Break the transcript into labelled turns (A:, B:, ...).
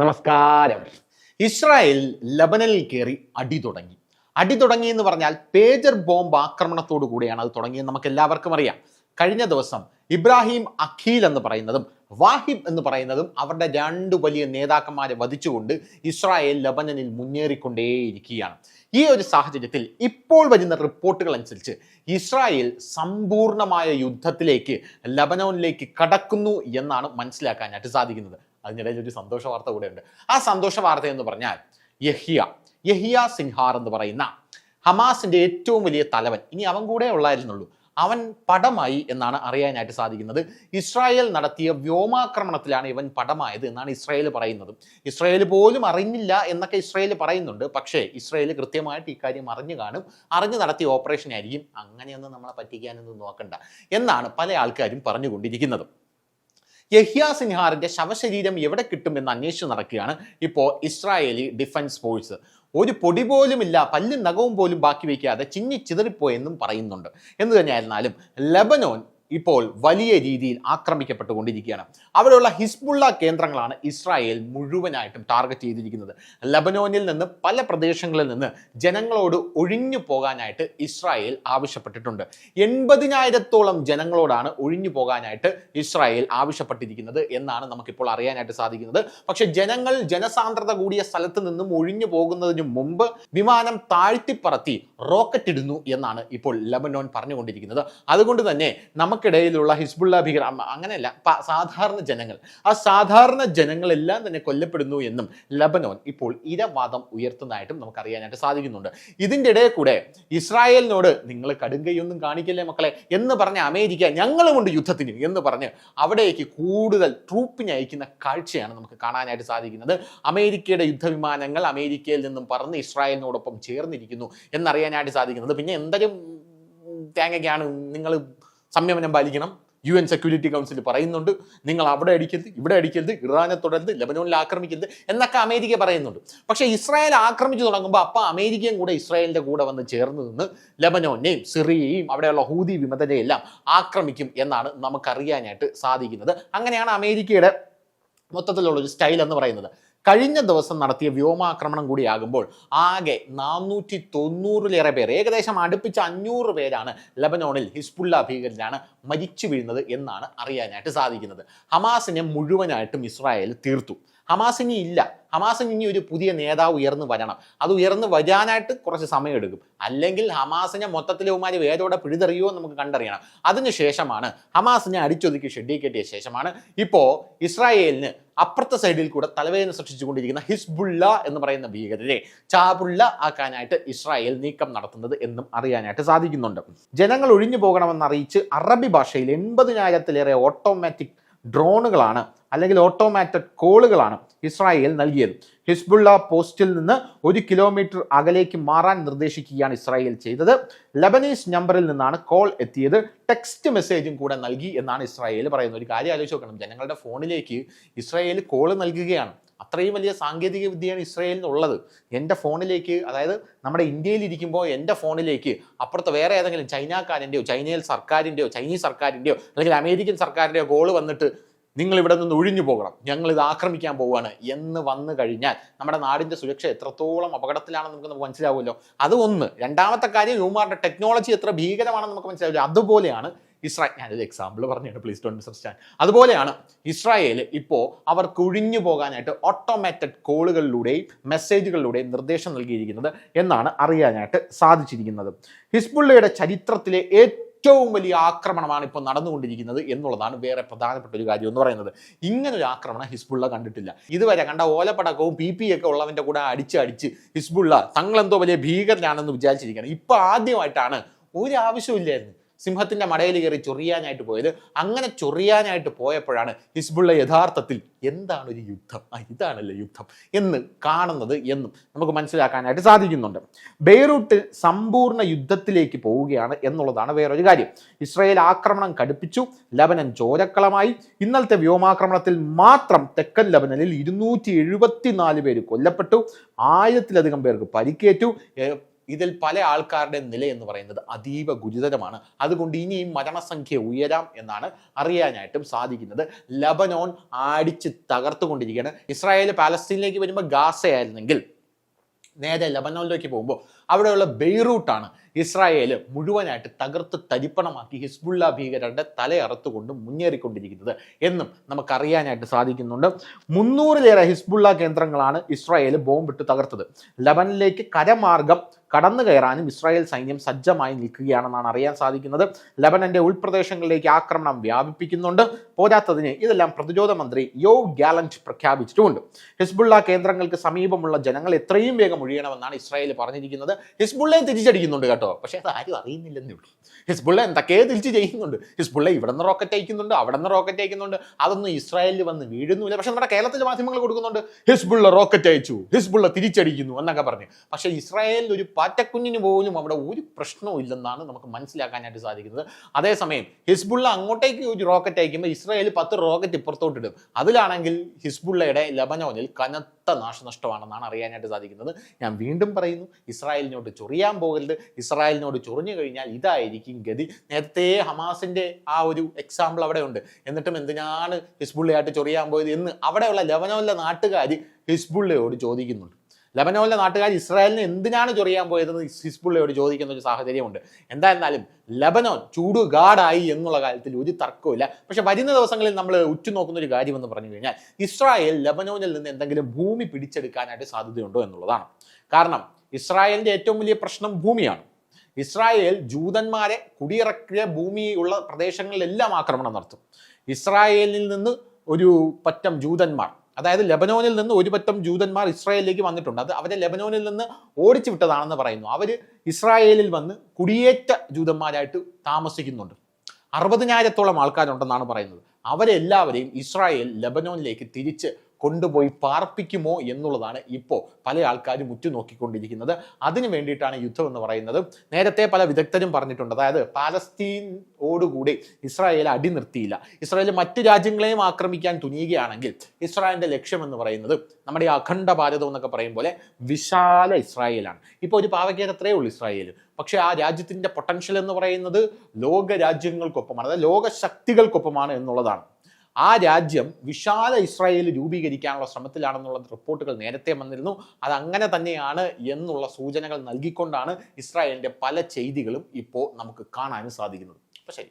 A: നമസ്കാരം. ഇസ്രായേൽ ലബനനിൽ കയറി അടി തുടങ്ങി. അടി തുടങ്ങി എന്ന് പറഞ്ഞാൽ പേജർ ബോംബ് ആക്രമണത്തോടു കൂടിയാണ് അത് തുടങ്ങിയെന്ന് നമുക്ക് എല്ലാവർക്കും അറിയാം. കഴിഞ്ഞ ദിവസം ഇബ്രാഹിം അഖീൽ എന്ന് പറയുന്നതും വാഹിബ് എന്ന് പറയുന്നതും അവരുടെ രണ്ട് വലിയ നേതാക്കന്മാരെ വധിച്ചുകൊണ്ട് ഇസ്രായേൽ ലബനനിൽ മുന്നേറിക്കൊണ്ടേയിരിക്കുകയാണ്. ഈ ഒരു സാഹചര്യത്തിൽ ഇപ്പോൾ വരുന്ന റിപ്പോർട്ടുകൾ അനുസരിച്ച് ഇസ്രായേൽ സമ്പൂർണമായ യുദ്ധത്തിലേക്ക് ലബനോനിലേക്ക് കടക്കുന്നു എന്നാണ് മനസ്സിലാക്കാനായിട്ട് സാധിക്കുന്നത്. അതിനിടയിൽ ഒരു സന്തോഷ വാർത്ത കൂടെയുണ്ട്. ആ സന്തോഷ വാർത്ത എന്ന് പറഞ്ഞാൽ യഹിയ യഹിയ സിൻഹാർ എന്ന് പറയുന്ന ഹമാസിന്റെ ഏറ്റവും വലിയ തലവൻ. ഇനി അവൻ കൂടെ ഉള്ളായിരുന്നുള്ളൂ. അവൻ പടമായി എന്നാണ് അറിയാനായിട്ട് സാധിക്കുന്നത്. ഇസ്രായേൽ നടത്തിയ വ്യോമാക്രമണത്തിലാണ് ഇവൻ പടമായത് എന്നാണ് ഇസ്രായേൽ പറയുന്നത്. ഇസ്രായേൽ പോലും അറിഞ്ഞില്ല എന്നൊക്കെ ഇസ്രായേൽ പറയുന്നുണ്ട്. പക്ഷേ ഇസ്രായേൽ കൃത്യമായിട്ട് ഇക്കാര്യം അറിഞ്ഞു കാണും. അറിഞ്ഞു നടത്തിയ ഓപ്പറേഷൻ ആയിരിക്കും അങ്ങനെയൊന്നും നമ്മളെ പറ്റിക്കാനൊന്നും നോക്കണ്ട എന്നാണ് പല ആൾക്കാരും പറഞ്ഞുകൊണ്ടിരിക്കുന്നത്. യഹ്യ സിൻഹാറിന്റെ ശവശരീരം എവിടെ കിട്ടുമെന്ന് അന്വേഷിച്ച് നടക്കുകയാണ് ഇപ്പോൾ ഇസ്രായേലി ഡിഫൻസ് ഫോഴ്സ്. ഒരു പൊടി പോലുമില്ല പല്ലും നഖവും പോലും ബാക്കി വയ്ക്കാതെ ചിന്നി ചിതറിപ്പോയെന്നും പറയുന്നുണ്ട്. എന്ന് തന്നെയായിരുന്നാലും ലബനോൻ ഇപ്പോൾ വലിയ രീതിയിൽ ആക്രമിക്കപ്പെട്ടുകൊണ്ടിരിക്കുകയാണ്. അവിടെയുള്ള ഹിസ്ബുള്ള കേന്ദ്രങ്ങളാണ് ഇസ്രായേൽ മുഴുവനായിട്ടും ടാർഗറ്റ് ചെയ്തിരിക്കുന്നത്. ലബനോനിൽ നിന്ന് പല പ്രദേശങ്ങളിൽ നിന്ന് ജനങ്ങളോട് ഒഴിഞ്ഞു പോകാനായിട്ട് ഇസ്രായേൽ ആവശ്യപ്പെട്ടിട്ടുണ്ട്. എൺപതിനായിരത്തോളം ജനങ്ങളോടാണ് ഒഴിഞ്ഞു പോകാനായിട്ട് ഇസ്രായേൽ ആവശ്യപ്പെട്ടിരിക്കുന്നത് എന്നാണ് നമുക്കിപ്പോൾ അറിയാനായിട്ട് സാധിക്കുന്നത്. പക്ഷെ ജനങ്ങൾ ജനസാന്ദ്രത കൂടിയ സ്ഥലത്ത് നിന്നും ഒഴിഞ്ഞു പോകുന്നതിന് മുമ്പ് വിമാനം താഴ്ത്തിപ്പറത്തി റോക്കറ്റ് ഇടുന്നു എന്നാണ് ഇപ്പോൾ ലബനോൻ പറഞ്ഞുകൊണ്ടിരിക്കുന്നത്. അതുകൊണ്ട് തന്നെ നമുക്കിടയിലുള്ള ഹിസ്ബുള്ള ഭീകര അങ്ങനെയല്ല. സാധാരണ ജനങ്ങൾ. ആ സാധാരണ ജനങ്ങളെല്ലാം തന്നെ കൊല്ലപ്പെടുന്നു എന്നും ലബനോൻ ഇപ്പോൾ ഇരവാദം ഉയർത്തുന്നതായിട്ടും നമുക്ക് അറിയാനായിട്ട് സാധിക്കുന്നുണ്ട്. ഇതിന്റെ ഇടയിൽ കൂടെ ഇസ്രായേലിനോട് നിങ്ങൾ കടുങ്കയൊന്നും കാണിക്കല്ലേ മക്കളെ? എന്ന് പറഞ്ഞ അമേരിക്ക ഞങ്ങളുമുണ്ട് യുദ്ധത്തിന് എന്ന് പറഞ്ഞ് അവിടേക്ക് കൂടുതൽ ട്രൂപ്പിനെ അയക്കുന്ന കാഴ്ചയാണ് നമുക്ക് കാണാനായിട്ട് സാധിക്കുന്നത്. അമേരിക്കയുടെ യുദ്ധവിമാനങ്ങൾ അമേരിക്കയിൽ നിന്നും പറന്ന് ഇസ്രായേലിനോടൊപ്പം ചേർന്നിരിക്കുന്നു എന്നറിയാനായിട്ട് സാധിക്കുന്നത്. പിന്നെ എന്തെങ്കിലും തേങ്ങയ്ക്കാണ് നിങ്ങൾ സംയമനം പാലിക്കണം. യു എൻ സെക്യൂരിറ്റി കൗൺസിൽ പറയുന്നുണ്ട് നിങ്ങൾ അവിടെ അടിക്കരുത് ഇവിടെ അടിക്കരുത് ഇറാനെ തുടരുത് ലബനോണിൽ ആക്രമിക്കരുത് എന്നൊക്കെ അമേരിക്ക പറയുന്നുണ്ട്. പക്ഷേ ഇസ്രായേൽ ആക്രമിച്ചു തുടങ്ങുമ്പോൾ അപ്പം അമേരിക്കയും കൂടെ ഇസ്രായേലിന്റെ കൂടെ വന്ന് ചേർന്ന് നിന്ന് ലബനോനെയും സിറിയയും അവിടെയുള്ള ഹൂതി വിമതരെയെല്ലാം ആക്രമിക്കും എന്നാണ് നമുക്കറിയാനായിട്ട് സാധിക്കുന്നത്. അങ്ങനെയാണ് അമേരിക്കയുടെ മൊത്തത്തിലുള്ള ഒരു സ്റ്റൈൽ എന്ന് പറയുന്നത്. കഴിഞ്ഞ ദിവസം നടത്തിയ വ്യോമാക്രമണം കൂടിയാകുമ്പോൾ ആകെ നാനൂറ്റി തൊണ്ണൂറിലേറെ പേർ ഏകദേശം അടുപ്പിച്ച് അഞ്ഞൂറ് പേരാണ് ലബനോണിൽ ഹിസ്ബുള്ള ഭീകരരാണ് മരിച്ചു വീഴുന്നത് എന്നാണ് അറിയാനായിട്ട് സാധിക്കുന്നത്. ഹമാസിനെ മുഴുവനായിട്ടും ഇസ്രായേൽ തീർത്തു. ഹമാസിനി ഇല്ല. ഹമാസിന് ഇനി ഒരു പുതിയ നേതാവ് ഉയർന്നു വരണം. അത് ഉയർന്നു വരാനായിട്ട് കുറച്ച് സമയമെടുക്കും. അല്ലെങ്കിൽ ഹമാസിനെ മൊത്തത്തിലെ ഉമാര് വേരോടെ പിഴുതെറിയുമോ നമുക്ക് കണ്ടറിയണം. അതിനുശേഷമാണ് ഹമാസിനെ അടിച്ചൊതുക്കി ഷെഡ്യൂ കെട്ടിയ ശേഷമാണ്. ഇപ്പോൾ ഇസ്രായേലിന് അപ്പുറത്തെ സൈഡിൽ കൂടെ തലവേദന സൃഷ്ടിച്ചുകൊണ്ടിരിക്കുന്ന ഹിസ്ബുള്ള എന്ന് പറയുന്ന ഭീകരരെ ചാബുള്ള ആക്കാനായിട്ട് ഇസ്രായേൽ നീക്കം നടത്തുന്നത് എന്നും അറിയാനായിട്ട് സാധിക്കുന്നുണ്ട്. ജനങ്ങൾ ഒഴിഞ്ഞു പോകണമെന്ന് അറിയിച്ച് അറബി ഭാഷയിൽ എൺപതിനായിരത്തിലേറെ ഓട്ടോമാറ്റിക് ഡ്രോണുകളാണ് അല്ലെങ്കിൽ ഓട്ടോമാറ്റഡ് കോളുകളാണ് ഇസ്രായേൽ നൽകിയത്. ഹിസ്ബുള്ള പോസ്റ്റിൽ നിന്ന് ഒരു കിലോമീറ്റർ അകലേക്ക് മാറാൻ നിർദ്ദേശിക്കുകയാണ് ഇസ്രായേൽ ചെയ്തത്. ലബനീസ് നമ്പറിൽ നിന്നാണ് കോൾ എത്തിയത്. ടെക്സ്റ്റ് മെസ്സേജും കൂടെ നൽകി എന്നാണ് ഇസ്രായേൽ പറയുന്നത്. ഒരു കാര്യം ആലോചിച്ച് നോക്കണം. ജനങ്ങളുടെ ഫോണിലേക്ക് ഇസ്രായേൽ കോൾ നൽകുകയാണ്. അത്രയും വലിയ സാങ്കേതിക വിദ്യയാണ് ഇസ്രായേലിന് ഉള്ളത്. എന്റെ ഫോണിലേക്ക് അതായത് നമ്മുടെ ഇന്ത്യയിൽ ഇരിക്കുമ്പോൾ എന്റെ ഫോണിലേക്ക് അപ്പുറത്ത് വേറെ ഏതെങ്കിലും ചൈനക്കാരന്റെയോ ചൈനയിൽ സർക്കാരിന്റെയോ ചൈനീസ് സർക്കാരിന്റെയോ അല്ലെങ്കിൽ അമേരിക്കൻ സർക്കാരിന്റെയോ ഗോൾ വന്നിട്ട് നിങ്ങൾ ഇവിടെ നിന്ന് ഒഴിഞ്ഞു പോകണം. ഞങ്ങൾ ഇത് ആക്രമിക്കാൻ പോവുകയാണ് എന്ന് വന്നു കഴിഞ്ഞാൽ നമ്മുടെ നാടിന്റെ സുരക്ഷ എത്രത്തോളം അപകടത്തിലാണെന്ന് നമുക്ക് നമുക്ക് മനസ്സിലാവുമല്ലോ. അത് ഒന്ന്. രണ്ടാമത്തെ കാര്യം ഹ്യൂമാറിന്റെ ടെക്നോളജി എത്ര ഭീകരമാണെന്ന് നമുക്ക് മനസ്സിലാവില്ല. അതുപോലെയാണ് ഇസ്രായേൽ ഞാനൊരു എക്സാമ്പിൾ പറഞ്ഞാണ് പ്ലീസ് ഡോണ്ട് മിസ്അണ്ടർസ്റ്റാൻഡ് അതുപോലെയാണ് ഇസ്രായേൽ ഇപ്പോൾ അവർ കുഴിഞ്ഞു പോകാനായിട്ട് ഓട്ടോമാറ്റഡ് കോളുകളിലൂടെയും മെസ്സേജുകളിലൂടെയും നിർദ്ദേശം നൽകിയിരിക്കുന്നത് എന്നാണ് അറിയാനായിട്ട് സാധിച്ചിരിക്കുന്നത്. ഹിസ്ബുള്ളയുടെ ചരിത്രത്തിലെ ഏറ്റവും വലിയ ആക്രമണമാണ് ഇപ്പോൾ നടന്നുകൊണ്ടിരിക്കുന്നത് എന്നുള്ളതാണ് വേറെ പ്രധാനപ്പെട്ട ഒരു കാര്യം എന്ന് പറയുന്നത്. ഇങ്ങനൊരു ആക്രമണം ഹിസ്ബുള്ള കണ്ടിട്ടില്ല. ഇതുവരെ കണ്ട ഓലപ്പടക്കവും പി പി ഒക്കെ ഉള്ളവന്റെ കൂടെ അടിച്ച് അടിച്ച് ഹിസ്ബുള്ള തങ്ങളെന്തോ വലിയ ഭീകരനാണെന്ന് വിചാരിച്ചിരിക്കുകയാണ്. ഇപ്പോൾ ആദ്യമായിട്ടാണ് ഒരു സിംഹത്തിന്റെ മടയിൽ കയറി ചൊറിയാനായിട്ട് പോയത്. അങ്ങനെ ചൊറിയാനായിട്ട് പോയപ്പോഴാണ് ഹിസ്ബുള്ള യഥാർത്ഥത്തിൽ എന്താണ് ഒരു യുദ്ധം? ആ ഇതാണല്ലേ യുദ്ധം എന്ന് കാണുന്നത് എന്നും നമുക്ക് മനസ്സിലാക്കാനായിട്ട് സാധിക്കുന്നുണ്ട്. ബെയ്റൂട്ട് സമ്പൂർണ യുദ്ധത്തിലേക്ക് പോവുകയാണ് എന്നുള്ളതാണ് വേറൊരു കാര്യം. ഇസ്രായേൽ ആക്രമണം കടുപ്പിച്ചു ലബനൻ ചോരക്കളമായി. ഇന്നലത്തെ വ്യോമാക്രമണത്തിൽ മാത്രം തെക്കൻ ലബനനിൽ ഇരുന്നൂറ്റി പേര് കൊല്ലപ്പെട്ടു. ആയിരത്തിലധികം പേർക്ക് പരിക്കേറ്റു. ഇതിൽ പല ആൾക്കാരുടെ നില എന്ന് പറയുന്നത് അതീവ ഗുരുതരമാണ്. അതുകൊണ്ട് ഇനിയും മരണസംഖ്യ ഉയരാം എന്നാണ് അറിയാനായിട്ടും സാധിക്കുന്നത്. ലബനോൻ ആടിച്ച് തകർത്തുകൊണ്ടിരിക്കുകയാണ്. ഇസ്രായേൽ പാലസ്തീനിലേക്ക് വരുമ്പോൾ ഗാസയായിരുന്നെങ്കിൽ നേരെ ലബനോനിലേക്ക് പോകുമ്പോൾ അവിടെയുള്ള ബെയ്റൂട്ടാണ് ഇസ്രായേൽ മുഴുവനായിട്ട് തകർത്ത് തരിപ്പണമാക്കി ഹിസ്ബുള്ള ഭീകരരുടെ തലയറുത്തുകൊണ്ട് മുന്നേറിക്കൊണ്ടിരിക്കുന്നത് എന്നും നമുക്കറിയാനായിട്ട് സാധിക്കുന്നുണ്ട്. മുന്നൂറിലേറെ ഹിസ്ബുള്ള കേന്ദ്രങ്ങളാണ് ഇസ്രായേൽ ബോംബിട്ട് തകർത്തത്. ലബനിലേക്ക് കരമാർഗം കടന്നു കയറാനും ഇസ്രായേൽ സൈന്യം സജ്ജമായി നിൽക്കുകയാണെന്നാണ് അറിയാൻ സാധിക്കുന്നത്. ലബനന്റെ ഉൾപ്രദേശങ്ങളിലേക്ക് ആക്രമണം വ്യാപിപ്പിക്കുന്നുണ്ട്. പോരാത്തതിന് ഇതെല്ലാം പ്രതിരോധ മന്ത്രി യോ ഗാലന്റ് പ്രഖ്യാപിച്ചിട്ടുമുണ്ട്. ഹിസ്ബുള്ള കേന്ദ്രങ്ങൾക്ക് സമീപമുള്ള ജനങ്ങൾ എത്രയും വേഗം ഒഴിയണമെന്നാണ് ഇസ്രായേൽ പറഞ്ഞിരിക്കുന്നത്. ഹിസ്ബുള്ളയെ തിരിച്ചടിക്കുന്നുണ്ട് കേട്ടോ. പക്ഷേ അത് ആരും അറിയുന്നില്ലെന്നേ ഉള്ളൂ. ഹിസ്ബുള്ള എന്തൊക്കെയോ തിരിച്ച് ചെയ്യുന്നുണ്ട്. ഹിസ്ബുള്ള ഇവിടെ നിന്ന് റോക്കറ്റ് അയക്കുന്നുണ്ട് അവിടെ നിന്ന് റോക്കറ്റ് അയക്കുന്നുണ്ട്. അതൊന്നും ഇസ്രായേലിൽ വന്ന് വീഴുന്നില്ല പക്ഷെ നമ്മുടെ കേരളത്തിലെ മാധ്യമങ്ങൾ കൊടുക്കുന്നുണ്ട് ഹിസ്ബുള്ള റോക്കറ്റ് അയച്ചു ഹിസ്ബുള്ള തിരിച്ചടിക്കുന്നു എന്നൊക്കെ പറഞ്ഞ്. പക്ഷേ ഇസ്രായേലിൽ ഒരു പാറ്റക്കുഞ്ഞിന് പോലും അവിടെ ഒരു പ്രശ്നവും ഇല്ലെന്നാണ് നമുക്ക് മനസ്സിലാക്കാനായിട്ട് സാധിക്കുന്നത്. അതേസമയം ഹിസ്ബുള്ള അങ്ങോട്ടേക്ക് ഒരു റോക്കറ്റ് അയക്കുമ്പോൾ ഇസ്രായേൽ പത്ത് റോക്കറ്റ് ഇപ്പുറത്തോട്ടിടും. അതിലാണെങ്കിൽ ഹിസ്ബുള്ളയുടെ ലബനോനിൽ കനത്ത നാശനഷ്ടമാണെന്നാണ് അറിയാനായിട്ട് സാധിക്കുന്നത്. ഞാൻ വീണ്ടും പറയുന്നു ഇസ്രായേലിനോട് ചൊറിയാൻ പോകരുത്. ഇസ്രായേലിനോട് ചൊറിഞ്ഞു കഴിഞ്ഞാൽ ഇതായിരിക്കും ഗതി. നേരത്തെ ഹമാസിന്റെ ആ ഒരു എക്സാമ്പിൾ അവിടെ ഉണ്ട്. എന്നിട്ടും എന്തിനാണ് ഹിസ്ബുള്ളയായിട്ട് ചൊറിയാൻ പോയത് എന്ന് അവിടെയുള്ള ലവനോല്ല നാട്ടുകാർ ഹിസ്ബുള്ളയോട് ചോദിക്കുന്നുണ്ട്. ലബനോനിലെ നാട്ടുകാർ ഇസ്രായേലിന് എന്തിനാണ് ചൊറിയാൻ പോയതെന്ന് ഹിസ്ബുള്ളയോട് ചോദിക്കുന്ന ഒരു സാഹചര്യമുണ്ട്. എന്തായിരുന്നാലും ലബനോൻ ചൂടുകാടായി എന്നുള്ള കാര്യത്തിൽ ഒരു തർക്കമില്ല പക്ഷെ വരുന്ന ദിവസങ്ങളിൽ നമ്മൾ ഉറ്റുനോക്കുന്ന ഒരു കാര്യമെന്ന് പറഞ്ഞു കഴിഞ്ഞാൽ ഇസ്രായേൽ ലബനോനിൽ നിന്ന് എന്തെങ്കിലും ഭൂമി പിടിച്ചെടുക്കാനായിട്ട് സാധ്യതയുണ്ടോ എന്നുള്ളതാണ്. കാരണം ഇസ്രായേലിന്റെ ഏറ്റവും വലിയ പ്രശ്നം ഭൂമിയാണ്. ഇസ്രായേൽ ജൂതന്മാരെ കുടിയിറക്കിയ ഭൂമിയുള്ള പ്രദേശങ്ങളിലെല്ലാം ആക്രമണം നടത്തും. ഇസ്രായേലിൽ നിന്ന് ഒരു പറ്റം ജൂതന്മാർ അതായത് ലെബനോനിൽ നിന്ന് ഒരുപറ്റം ജൂതന്മാർ ഇസ്രായേലിലേക്ക് വന്നിട്ടുണ്ട്. അത് അവരെ ലെബനോനിൽ നിന്ന് ഓടിച്ചു വിട്ടതാണെന്ന് പറയുന്നു. അവർ ഇസ്രായേലിൽ വന്ന് കുടിയേറ്റ ജൂതന്മാരായിട്ട് താമസിക്കുന്നുണ്ട്. അറുപതിനായിരത്തോളം ആൾക്കാരുണ്ടെന്നാണ് പറയുന്നത്. അവരെല്ലാവരെയും ഇസ്രായേൽ ലെബനോനിലേക്ക് തിരിച്ച് കൊണ്ടുപോയി പാർപ്പിക്കുമോ എന്നുള്ളതാണ് ഇപ്പോൾ പല ആൾക്കാരും ഉറ്റുനോക്കിക്കൊണ്ടിരിക്കുന്നത്. അതിന് വേണ്ടിയിട്ടാണ് യുദ്ധം എന്ന് പറയുന്നത്. നേരത്തെ പല വിദഗ്ധരും പറഞ്ഞിട്ടുണ്ട്. അതായത് പാലസ്തീനോടുകൂടി ഇസ്രായേൽ അടി നിർത്തിയില്ല ഇസ്രായേൽ മറ്റു രാജ്യങ്ങളെയും ആക്രമിക്കാൻ തുനിയുകയാണെങ്കിൽ ഇസ്രായേലിന്റെ ലക്ഷ്യം എന്ന് പറയുന്നത് നമ്മുടെ ഈ അഖണ്ഡ ഭാരതം എന്നൊക്കെ പറയും പോലെ വിശാല ഇസ്രായേലാണ്. ഇപ്പോൾ ഒരു പാവകേരത്രേ ഉള്ളൂ ഇസ്രായേൽ പക്ഷേ ആ രാജ്യത്തിന്റെ പൊട്ടൻഷ്യൽ എന്ന് പറയുന്നത് ലോക രാജ്യങ്ങൾക്കൊപ്പമാണ് അതായത് ലോക ശക്തികൾക്കൊപ്പമാണ് എന്നുള്ളതാണ്. ആ രാജ്യം വിശാല ഇസ്രായേൽ രൂപീകരിക്കാനുള്ള ശ്രമത്തിലാണെന്നുള്ള റിപ്പോർട്ടുകൾ നേരത്തെ വന്നിരുന്നു. അത് അങ്ങനെ തന്നെയാണ് എന്നുള്ള സൂചനകൾ നൽകിക്കൊണ്ടാണ് ഇസ്രായേലിന്റെ പല ചെയ്തികളും ഇപ്പോൾ നമുക്ക് കാണാനും സാധിക്കുന്നത്. അപ്പോൾ ശരി.